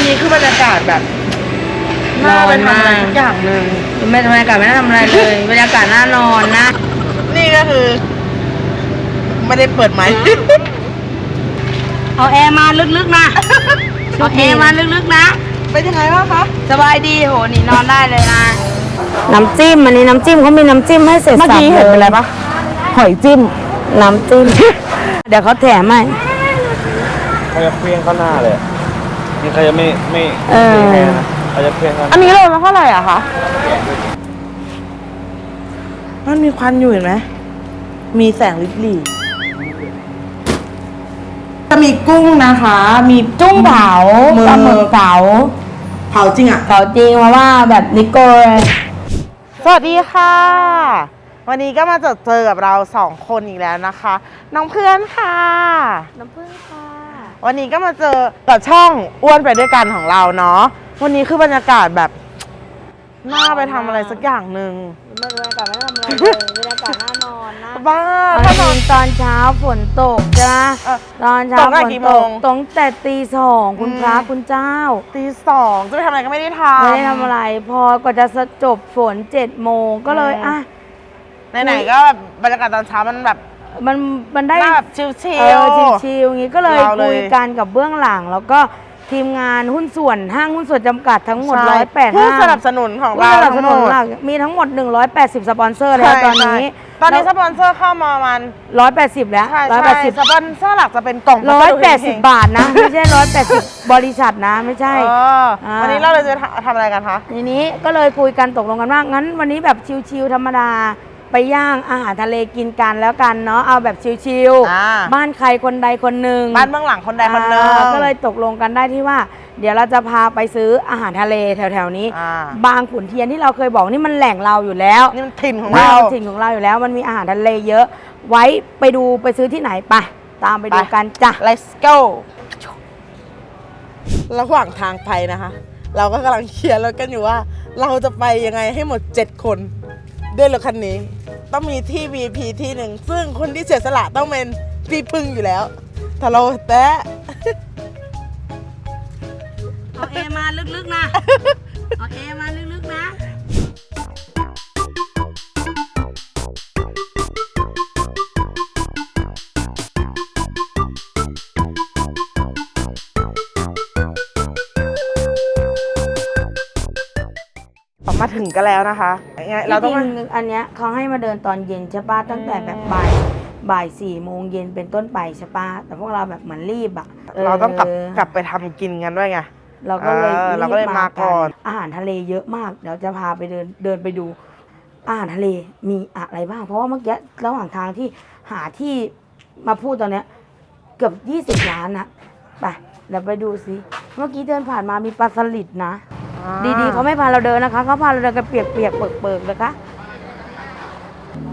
วันนี้คือบรรยากาศแบบน่าไปทำอะไรสักอย่างหนึ่งไม่บรรยากาศไม่ได้ทำอะไรเลย บรรยากาศน่านอนนะ นี่ก็คือ ไม่ได้เปิดไหมค์ เอาแอร์มาลึกๆนะ เอาแอร์มาลึกๆนะ เป็นยังไงบ้างคะ สบายดีโหนี่นอนได้เลยนะ น้ำจิ้มอันนี้น้ำจิ้มเขามีน้ำจิ้มให้เสร็จเมื่อกี้เห็นเป็นอะไรปะหอยจิ้ม น้ำจิ้ม เดี๋ยวเขาแถมให้ เขาจะเพี้ยงเข้าหน้าเลย นี่เขาจะไม่ไม่เออ ไม่แพ้นะเขาจะเพี้ยงเข้าหอัน้านนี้โลละเท่าไหร่อะคะ มันมีควันอยู่เห็นไหม มีแสงลิบหลีจะมีกุ้งนะคะ มีจุ้งเผามือปลาหมึกเผาเผาจริงอะเผาจริงเพราะว่าแบบนิโก้เลยสวัสดีค่ะ วันนี้ก็มาเจอเจอกับเราสองคนอีกแล้วนะคะ น้องเพื่อนค่ะ น้ำผึ้งค่ะ วันนี้ก็มาเจอกับช่องอ้วนไปด้วยกันของเราเนาะวันนี้คือบรรยากาศแบบน่าไปทำอะไรสักอย่างหนึ่งบรรยากาศไม่ได้ทำอะไรเลยบรรยากาศน่านอนนะบ้าตถ้านออนนตอนเช้าฝนตกจ้ะเออตอนเช้าตกตั้ฝงนกี่โมตกงตั้งแต่ตีสองคุณอืมพระคุณเจ้า ตีสองจะไปทำอะไรก็ไม่ได้ทำไม่ได้ทำอะไร พอกว่าจะจบฝนเจ็ดโมงก็เลยอืมอะไหนๆก็แบบบรรยากาศตอนเช้ามันแบบ มันมันได้น่าแบบชิลเออชิลๆอย่างงี้ก็เลยเราเลยคุยกันกับเบื้องหลัง แล้วก็ทีมงานหุ้นส่วนห้างหุ้นส่วนจำกัดทั้งหมด ใช่ร้อยแปดผู้ห้าสนับสนุนของผู้เราสนับสนุนทั้งหมดหลักมีทั้งหมด 180 สปอนเซอร์แล้วตอนนี้ใช่ตอนนี้สปอนเซอร์เข้ามาประมาณ180 แล้ว ใช่ใช่ส180ปอนเซอร์หลักจะเป็นกล่องพัร้สอยดุแปดเฮสิบงบาทนะ ไม่ใช่ร้อยแปดสิบบริษัทนะไม่ๆใช่ เอออ่า วันนี้เราเลยจะทำอะไรกันคะ ทีนี้ก็เลยคุยกันตกลงกันว่างั้นวันนี้แบบชิลๆธรรมดา ไปย่างอาหารทะเลกินกันแล้วกันเนาะเอาแบบชิลอ่าบ้านใครคนใดคนหนึ่งบ้านเบื้องหลังคนใดคนหนึ่ง อ่าก็เลยตกลงกันได้ที่ว่า เดี๋ยวเราจะพาไปซื้ออาหารทะเลแถวๆนี้ อ่า บางขุนเทียนที่เราเคยบอกนี่มันแหล่งเราอยู่แล้ว นี่มันถิ่นของเราเราถิ่นของเราอยู่แล้วมันมีอาหารทะเลเยอะ ไว้ไปดูไปซื้อที่ไหนไปตามไปดูไป กันจ้ะ let's go ระหว่างทางไปนะคะ เราก็กำลังเคลียร์รถกันอยู่ว่า เราจะไปยังไงให้หมด 7 คน ด้วยรถคันนี้ ต้องมีที่ VIP ที่หนึ่ง ซึ่งคนที่เสียสละต้องเป็นพี่พึ่งอยู่แล้วแต่เราแต่เอาเอมาลึกๆนะ เอาเอมาลึกๆนะออกมาถึงกันแล้วนะคะยัง ไงเราต้องจริงๆอันเนี้ยเขาให้มาเดินตอนเย็นใช่ปะตั้งแต่แบบบ่ายบ่ายสี่โมงเย็นเป็นต้นไปใช่ปะแต่พวกเราแบบเหมือนรีบอะเราต้องกลับเกลับไปทำกินกันด้วยไง เราก็เลยเออเราก็เลยบมาก่อน อาหารทะเลเยอะมากเดี๋ยวจะพาไปเดินเดินไปดู อาหารทะเลมีอะไรบ้าง เพราะว่าเมื่อกี้ระหว่างทางที่หาที่มาพูดตอนเนี้ย เกือบยี่สิบล้านนะไปเดี๋ยวไปดูสิเมื่อกี้เดินผ่านมามีปลาสลิดนะ ดีๆเขาไม่พาเราเดินนะคะเขาพาเราเดินกันเปียกๆเปิกๆนะคะ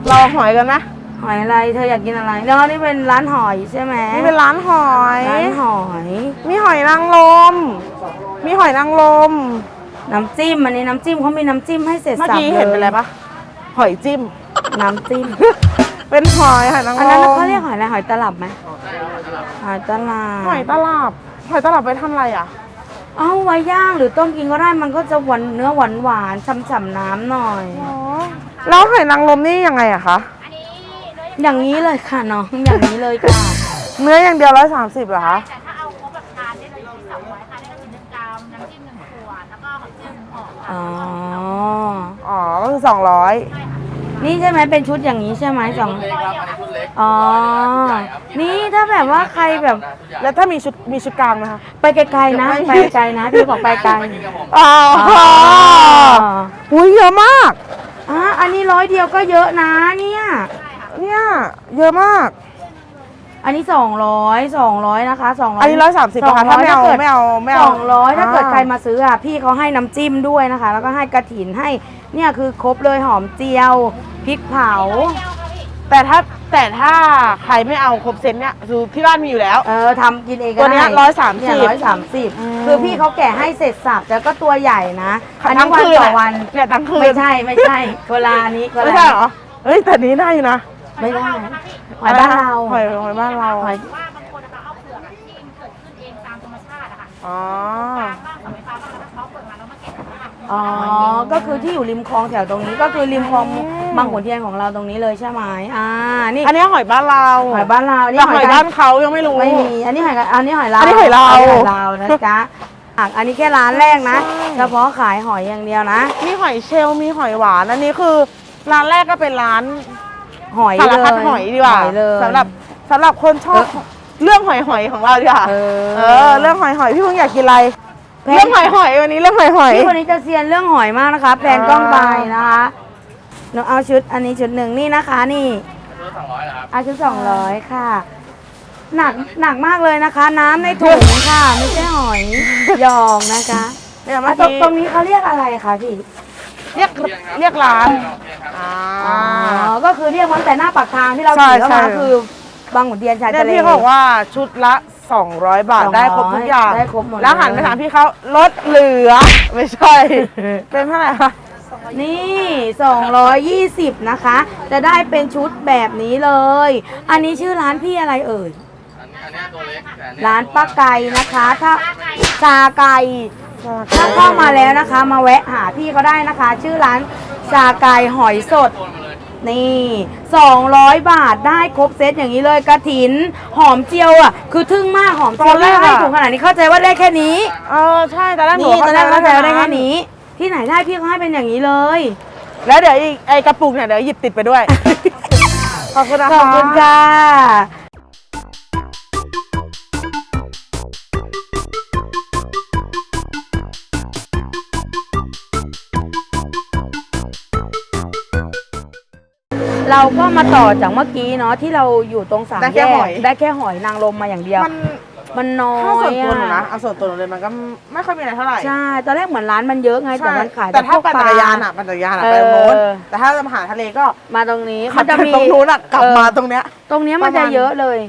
รอหอยกันนะหอยอะไร เธออยากกินอะไรเนาะนี่เป็นร้านหอยใช่ไหมนี่เป็นร้านหอยร้านหอย มีหอยนางรมมีหอยนางรมน้ำจิ้มอันนี้น้ำจิ้มเขามีน้ำจิ้มให้เสร็จเมื่อสับกี้เลยเห็นเป็นอะไรปะหอยจิ้ม น้ำจิ้ม เป็นหอยหอยนางรมอันนั้นเขาเรียกหอยอะไรหอยตลับไหมหอยตลับหอยตลับหอยตลับไปทำอะไรอะ เอาไว้ย่างหรือต้มกินก็ได้มันก็จะหวานเนื้อหวานหวานๆฉ่ำๆน้ำหน่อย อ๋อแล้วหอยนางรมนี่ยังไงอะคะ อย่างนี้เลยค่ะน้องอย่างนี้เลยค่ะ เนื้ออย่างเดียวร้อยสามสิบเหรอคะ แต่ถ้าเอาครบแบบทานได้เลยอยู่ที่สองร้อยค่ะได้ก็คือหนึ่งกรัมน้ำจิ้มหนึ่งขวดแล้วก็หอยเจียวหนึ่งห่อค่ะอ๋อ อ๋อก็คือสองร้อย นี่ใช่ไหมเป็นชุดอย่างนี้ใช่ไหมสองอ๋อ นี่ถ้าแบบว่าใครแบบ แล้วถ้ามีชุดมีชุดกลางไหมคะไปไกลๆนะ ไปไกลๆนะพี่บอกไปไกลอ๋ออ๋ออุ้ยเยอะมากอะอันนี้ร้อยเดียวก็เยอะนะเนี่ยเนี่ยเยอะมาก อันนี้สองร้อยสองร้อยนะคะสองร้อยอันนี้ร้อยสามสิบนะคะถ้าไม่เอาไม่เอาไม่เอาสองร้อยถ้าเกิดอ่าใครมาซื้ออะพี่เขาให้น้ำจิ้มด้วยนะคะ แล้วก็ให้กระถินให้ เนี่ยคือครบเลยหอมเจียวพริกเผา แต่ถ้าแต่ถ้าใครไม่เอาครบเซตเนี่ยคือที่บ้านมีอยู่แล้ว เออทำกินเองก็ตัวเนี้ได้ย130เนี่ยร้อยสามสิบอืมคือพี่เขาแกะให้เสร็จสับแล้วก็ตัวใหญ่นะอันนี้ทั้งวันคืนต่ออะวัน เนี่ยทั้งคืนไม่ใช่ไม่ใช่เวลานี้เวไม่ลาใช่เหรอเฮ้ยแต่นี้ได้อยู่นะไม่ได้หอยบ้านเราหอยหอยบ้านเราหอยว่าบางคนนะคะเอาเปลือกอะที่มันเกิดขึ้นเองตามธรรมชาติอะค่ะอ๋อ อ๋อ ก็คือที่อยู่ริมคลองแถวตรงนี้ก็คือริมคลองบางขุนเทียนของเราตรงนี้เลยใช่ไหมอ่า นี่อันนี้หอยบ้านเราหอยบ้านเราอันนี้แต่หอยกระบ้านเขายังไม่รู้ ไม่มี อันนี้หอยกระอันนี้หอยลาวอันนี้หอยลาวนนี้หอยลาวนะจ๊ะอะอันนี้แค่ร้านแรกนะใช่เฉพาะขายหอยอย่างเดียวนะ มีหอยเชลล์มีหอยหวานอันนี้คือร้านแรกก็เป็นร้าน หอยสารเลยพัดหอยดีกว่าหอยเลยสำหรับสำหรับคนชอบเรื่องหอยหอยของเราดีกว่าเออเออเรื่องหอยหอยพี่เพิ่งอยากกินอะไร แพนเรื่องหอยหอยวันนี้เรื่องหอยหอยพี่คนนี้จะเซียนเรื่องหอยมากนะคะ แพนกล้องไปนะคะหนูเอาชุดอันนี้ชุดหนึ่งนี่นะคะนี่เอาชุดสองร้อยค่ะ หนักหนักมากเลยนะคะ น้ำในถุงค่ะ ไม่ใช่หอยหยองนะคะเนี่ยเมื่อะอตรงกี้ตรงนี้เขาเรียกอะไรคะพี่เรียกเรียกร้านอ่าอ๋อก็คือเรียกมันแต่หน้าปากทางที่เราใช่ขี่เข้ามาใช่ คือบางขุนเทียนชายเนี่ยทะเลพี่เขาบอกว่าชุดละ 200 บาท 200ได้ครบทุกอย่าง ได้ครบหมดแล้วหันเลยไปถามพี่เขาลดเหลือ ไม่ใช่ เป็นเท่าไหร่คะ นี่ 220 นะคะ จะได้เป็นชุดแบบนี้เลย อันนี้ชื่อร้านพี่อะไรเอ่ย ร้านป้าไก่นะคะ ถ้าซาไก่ถ้าเข้ามาแล้วนะคะ มาแวะหาพี่เขาได้นะคะ ชื่อร้านซาไก่หอยสด นี่ 200 บาทได้ครบเซตอย่างนี้เลยกระถิน หอมเจียวอะ คือทึ่งมากหอมเจียวตอนแรกอะ ให้ถุงขนาดนี้เข้าใจว่าได้แค่นี้เออใช่ตอนแรกหนูนี่ตอนแรกเข้าเข้าใจใจว่าว่าได้ได้แค่แค่นี้นี้ ที่ไหนได้พี่เขาให้เป็นอย่างนี้เลย แล้วเดี๋ยวอีกไอกระปุกเนี่ยเดี๋ยวหยิบติดไปด้วยขอบคุณนะคะขอบคุณค่ะ เราก็มาต่อจากเมื่อกี้เนาะที่เราอยู่ตรงสามได้แยแค่กหอย ได้แค่หอยนางรมมาอย่างเดียว มันมันน้อยถ้าส่วนตัวหนูนะอะเอาส่วนตัวหนูเลยมันก็ไม่ค่อยมีอะไรเท่าไหร่ใช่ตอนแรกเหมือนร้านมันเยอะไงแต่ใช่มันขายแต่ถ้าพวปั่นปลจักรยานอะปั่นจักรยานอะเอไปอตรงโน้นแต่ถ้าจะมาหาทะเลก็มาตรงนี้ขัมับนจะจากมีตรงนู้นอะกลับเออมาตรงเนี้ย ตรงเนี้ยมันประจะมาณ เยอะเลย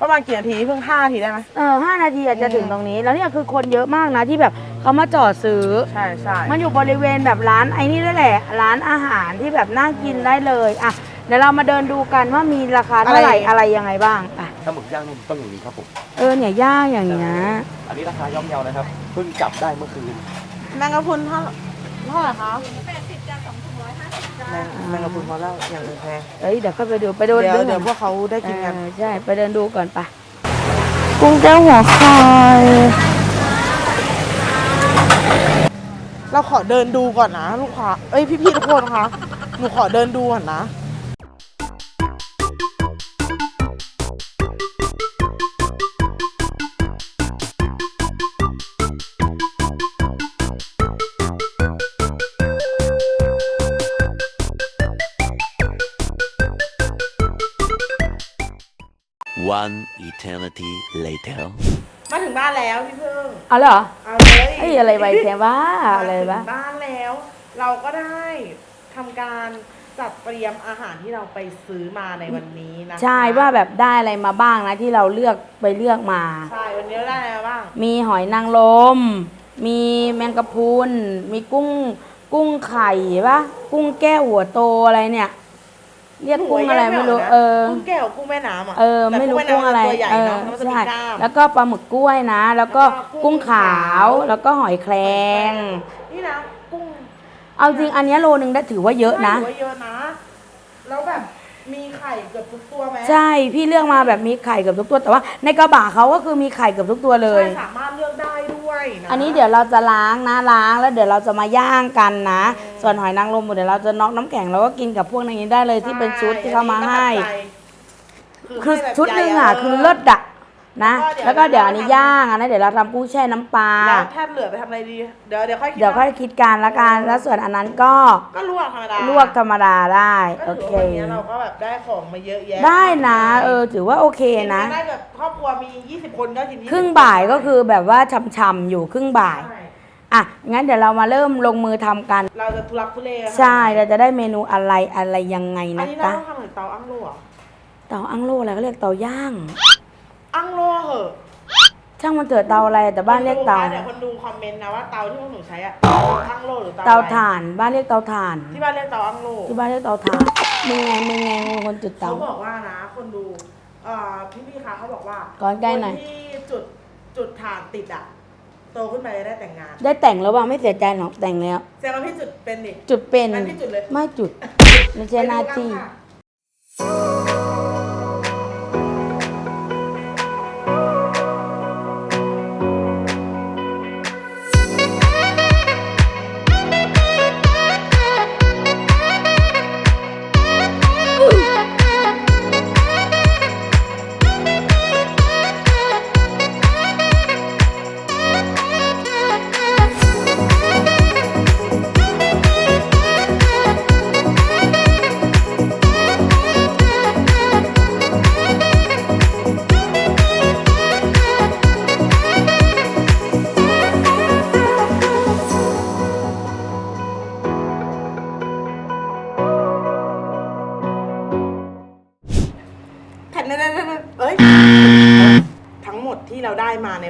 ประมาณกี่นาทีเพิ่งห้านาทีได้ไหม เออห้านาทีอาจจะถึงตรงนี้ แล้วเนี่ยคือคนเยอะมากนะที่แบบเขามาจอดซื้อ ใช่ใช่มันอยู่บริเวณแบบร้านไอ้นี่ด้วยแหละ ร้านอาหารที่แบบนั่งกินได้เลย อะ เดี๋ยวเรามาเดินดูกันว่ามีราคาเท่าไหร่อะไรยังไงบ้างอะถ้าหมึกย่างนุ่มต้องอย่างนี้ครับผมเออเนี่ยย่างอย่างเงี้ยอันนี้ราคาย่อมเยานะครับเพิ่งจับได้เมื่อคืนแมงกะพรุนเท่าเท่าไหร่คะแปดสิบจานสองถุงร้อยห้าสิบจานแมงกะพรุนพอแล้วอย่างอื่นแพงเอ้ยเดี๋ยวเข้าไปดูไปดูเดี๋ยวดูเดี๋ยวพวกเขาได้กินกันเออใช่ไปเดินดูก่อนไปกุ้งแก้วหัวไข่เราขอเดินดูก่อนนะลูกค้าเอ้ยพี่พี่ๆทุกคนคะหนูขอเดินดูก่อนนะ One eternity later. มาถึงบ้านแล้วพี่พึ่งเอาเลยเหรอเอาเลยเอ้ยอะไรใบแทนว่าอะไรมาวะถึงบ้านแล้ว เราก็ได้ทำการจัดเตรียมอาหารที่เราไปซื้อมาในวันนี้นะคะใช่ว่าแบบได้อะไรมาบ้างนะที่เราเลือกไปเลือกมา ใช่วันนี้เราได้อะไรมาบ้างมีหอยนางรมมีแมงกะพรุนมีกุ้ง กุ้งไข่ปะกุ้งแก้วหัวโตอะไรเนี่ย เรียกกุ้งอะไรไม่รู้เออกุ้งแก้วกุ้งแม่น้ำอะเออไม่รู้แต่กุ้งแม่น้ำอะไรตัวใหญ่เออเนาะแล้วมันจะมีใช่กล้ามแล้วก็ปลาหมึกกล้วยนะ แล้วก็แล้วก็กุ้กุ้งงขาวแล้วก็หอยแครงนี่นะกุ้งเอาจริงอันเนี้ยโลนึงได้ถือว่าเยอะนะถืว่าเยอะนะแล้วแบบมีไข่เกือบทุกตัวไหมใช่พี่เลือกมาแบบมีไข่เกือบทุกตัวแต่ว่า ในกระบะเขาก็คือมีไข่เกือบทุกตัวเลยใช่สามารถเลือกได้ด้วย นะ อันนี้เดี๋ยวเราจะล้างนะล้างแล้วเดี๋ยวเราจะมาย่างกันนะ ส่วนหอยนางรมเดี๋ยวเราจะน็อกน้ำแข็งแล้วก็กินกับพวกนี้ได้เลยที่เป็นชุดที่เขามาให้ คือให้แบบชุดหนึ่งใหญ่อะคือเลิศดะ นะ แล้แล้ววก็ก็เดี๋เดี๋ยยววอันนี้ย่างอันนั้นเดี๋ยวเราทำกุ้งแช่น้ำปลา แล้วถ้าเหลือไปทำอะไรดี เดี๋ยวเดี๋ยวค่อยคิเดี๋ยวค่อยนะคิดการละกัน แล้วส่วนอันนั้นก็ก็ลวกธรรมดาลวกธรรมดาได้ก็โอถือเค ว่าวันนี้เราก็แบบได้ของมาเยอะแยะได้นะ เออ ถือว่าโอเคกินนะกัได้แบบครอบครัวมี 20 คนก็กิน20ครึ่งบ่ายก็คือแบบว่าช่ำๆอยู่ครึ่งบ่าย ใช่อะ งั้นเดี๋ยวเรามาเริ่มลงมือทำกัน เราจะทุลักทุเลกันใช่ เราจะได้เมนูอะไรอะไรยังไงอันนะนี้เราจ๊ะต้องทำเหมือนเตาอั้งโล่เหรอเตาอั้งโลอะไรก็เรียกเตาย่าง อั้งโล่เหอะช่างมันเถอะเตาอะไรแต่บ้านเรียกเตาคนดูนะเดี๋ยวคนดูคอมเมนต์นะว่าเตาที่พวกหนูใช้อะอั้งโล่หรือเตาเตาอะไรถ่านบ้านเรียกเตาถ่าน ที่บ้านเรียกเตาอั้งโล่ที่บ้านเรียกเตาถ่านมึงไงมึงไงมึงเป็นคนจุดเขาเตา บอกว่านะ คนดูเอ่อพี่พี่ๆคะเขาบอกว่าก่อนใกล้หน่อย คที่จุดจุดถ่านติดอะโตขึ้นไปจะได้แต่งงานได้แต่งแล้วว่าไม่เสียใจหรอกแต่งแล้ว แสดงว่าพี่จุดเป็นดิจุดเป็น งั้นพี่จุดเลย ไม่จุด ไม่ใช่หน้าที่ ไปดูกันค่ะ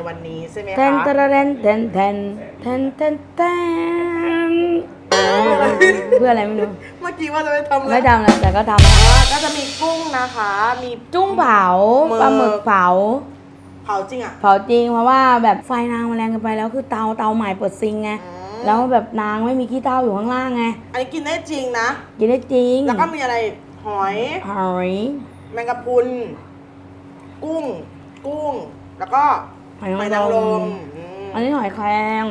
วันนี้ใช่ไหมแทนคะ ตะระแทนแทนแทนแทนแทนแทนเพื่ออะไรไม่รู้ เมื่อกี้ว่าจะไปทำอะไรไม่ทำแล้วแต่ก็ทำแล้วอ่าก็จะมีกุ้งนะคะ มี จุ้งเผาหมึก ปลาหมึกเผา เผาจริงอะเผาจริงเพราะว่าแบบไฟนางมันแรงเกินไปแล้วคือเตาเตาใหม่เปิดซิงไงอืมแล้วแบบนางไม่มีขี้เต้าอยู่ข้างล่างไงอันนี้กินได้จริงนะ กินได้จริงแล้วก็มีอะไรหอย หอยแมงกะพรุน กุ้ง กุ้ง แล้วก็ หอยหอยนานางงรรมมอืมอันนี้หอยแครง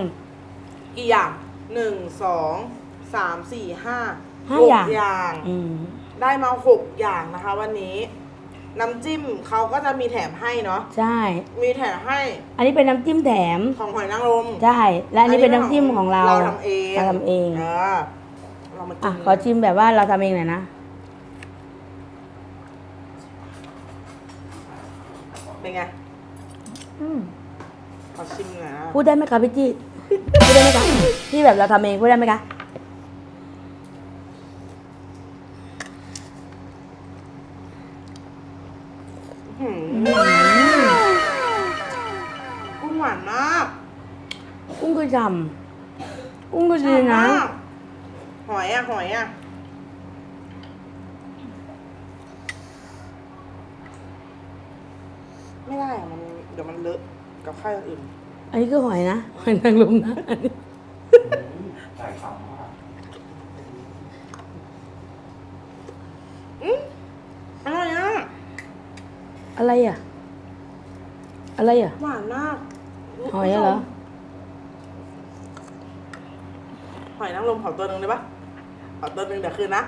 กี่อย่างหนึ่งสองสามสี่ห้าห้าหกอย่างอย่าง อืม ได้มาหกอย่างนะคะ วันนี้ น้ำจิ้มเขาก็จะมีแถมให้เนาะใช่ มีแถมให้อันนี้เป็นน้ำจิ้มแถม ของหอยนางรมใช่ และอันนี้เป็นน้ำจิ้มของเราเราทำเองเราทำเองเออเรามากิอะนขอชิมแบบว่าเราทำเองหน่อยนะ เป็นไง อืม ขอชิมหน่อยนะพูดได้ไหมคะพี่จี้ พูดได้ไหมคะที่แบบเราทำเองพูดได้ไหมคะ อื้อหือกุ้งหวานมากกุ้งคือจำกุ้งคือดีนะมากหอยอะหอยอะไม่ได้อะมันเดี๋ยวมันเลอะ กับข้าวอย่างอื่นอันนี้คือหอยนะหอยนางรมนะอันนี้อร่อยอะอะไรอะ อะไรอะ หวานมากหอยอะเหรอ หอยนางรมเผาตัวหนึ่งได้ปะเผาตัวหนึ่งเดี๋ยวคืนนะ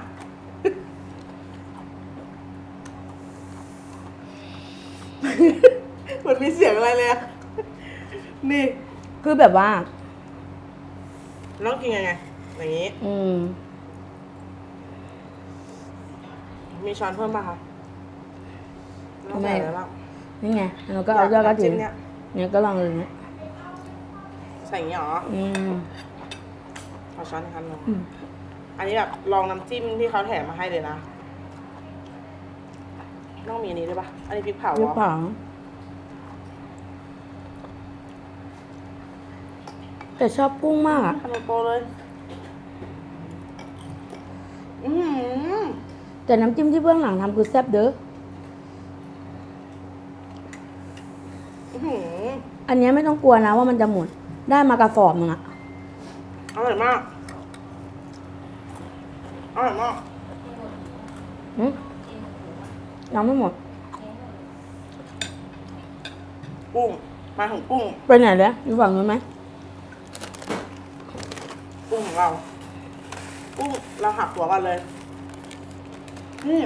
เหมือนมีเสียงอะไรเลยอะ นี่คือแบบว่าต้องกินยังไง อย่างนี้ อืม มีช้อนเพิ่มป่ะคะต้องใส่อะไรบ้างนี่ไงเราก็เอายอดกระถิ่นน้ำจิ้มเนี่ยเนี่ยก็ลองเลยเนี่ยใส่อย่างนี้เหรอ อืมขอช้อนอีกครั้งหนึ่งอืมอันนี้แบบลองน้ำจิ้มที่เขาแถมมาให้เลยนะ ต้องมีอันนี้ด้วยปะอันนี้พริกเผาพริกเหรอเผ แต่ชอบกุ้งมากอะขนมโปเลย อือหือแต่น้ำจิ้มที่เบื้องหลังทำคือแซ่บเด้ออื้อหืออันเนี้ยไม่ต้องกลัวนะว่ามันจะหมด ได้มากระสอบหนึงอะอร่อยมาก อร่อยมาก หึยังไม่หมด กุ้งมาถึงกุ้งไปไหนแล้วอยู่ฝั่งนู้นไหมกุ้ งของเรากุ้งเราหักหัวกันเลย นี่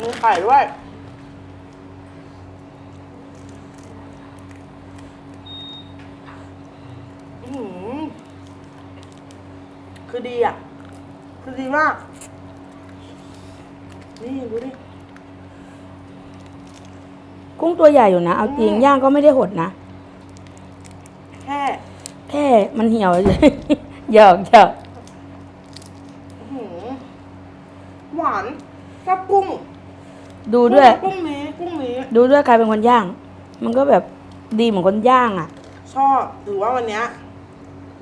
มีไข่ด้วยอื้อหือคือดีอะ คือดีมาก นี่ดูดิ กุ้งตัวใหญ่อยู่นะ เอาจริงอืมย่างก็ไม่ได้หดนะ แค่ แค่มันเหี่ยวเลย หยอกหยอกอื้อหือหวานชอบกุ้งดูด้วย กุ้งนี้กุ้งนี้ ดูด้วยใครเป็นคนย่าง มันก็แบบดีเหมือนคนย่างอะ ชอบถือว่าวันเนี้ย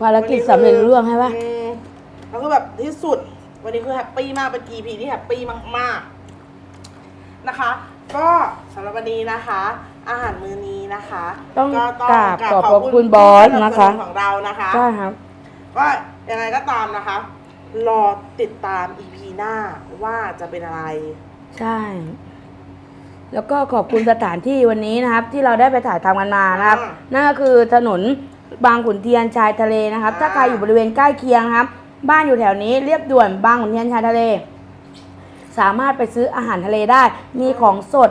ภารกิจสำเร็จรุ่งใช่ปะอืมแล้วก็แบบที่สุด วันนี้คือแฮปปี้มาก เป็น EP ที่แฮปปี้มากๆ นะคะ ก็สำหรับวันนี้นะคะ อาหารมื้อนี้นะคะต้องก็กราบขอบพระคุณบอสนะคะ ผู้สนับสนุของเรานะคะ ใช่ครับ ว่ายังไงก็ตามนะคะ รอติดตาม EP หน้าว่าจะเป็นอะไร ใช่ แล้วก็ขอบคุณสถานที่วันนี้นะครับ ที่เราได้ไปถ่ายทำกันมานะครับ อ่านั่นก็คือถนนบางขุนเทียนชายทะเลนะครับ อ่า ถ้าใครอยู่บริเวณใกล้เคียงนะครับ บ้านอยู่แถวนี้เรียบด่วนบางขุนเทียนชายทะเล สามารถไปซื้ออาหารทะเลได้ มีของสด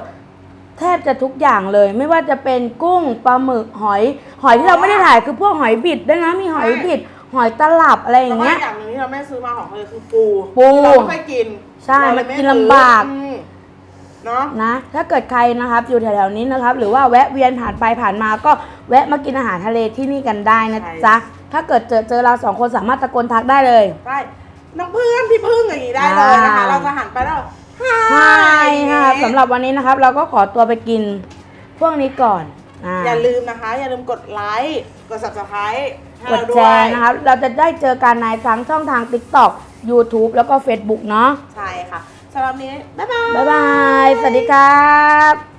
แทบจะทุกอย่างเลย ไม่ว่าจะเป็นกุ้งปลาหมึกหอย หอยที่เราไม่ได้ถ่ายคือพวกหอยบิดด้วยนะมีหอยบิด หอยตลับอะไรอแล้ย่างวก็เงี้ย อย่างหนึ่งที่เราไม่ซื้อมาของเลยคือปูปูเราไม่ค่อยกินใช่เราเลยมันกินไซื้อลำบาก อืมเนาะ นะถ้าเกิดใครนะครับอยู่แถวๆนี้นะครับ หรือว่าแวะเวียนผ่านไปผ่านมาก็แวะมากินอาหารทะเลที่นี่กันได้นะจ๊ะถ้าเกิดเจอเจอเราสองคนสามารถตะโกนทักได้เลย ได้น้องเพื่อนพี่พึ่งอย่างนี้ได้เลยนะคะ อ่า เราจะหันไปแล้วใช่ค่ะสำหรับวันนี้นะครับ เราก็ขอตัวไปกิน พวกนี้ก่อนอ่าอย่าลืมนะคะ อย่าลืมกดไลค์ กด subscribe ให้ กดเราด้แชวยร์นะครับเราจะได้เจอกันในทั้งช่องทาง TikTok YouTube แล้วก็ Facebook เนาะใช่ค่ะสำหรับนี้ บ๊ายบาย บ๊ายบาย สวัสดีครับ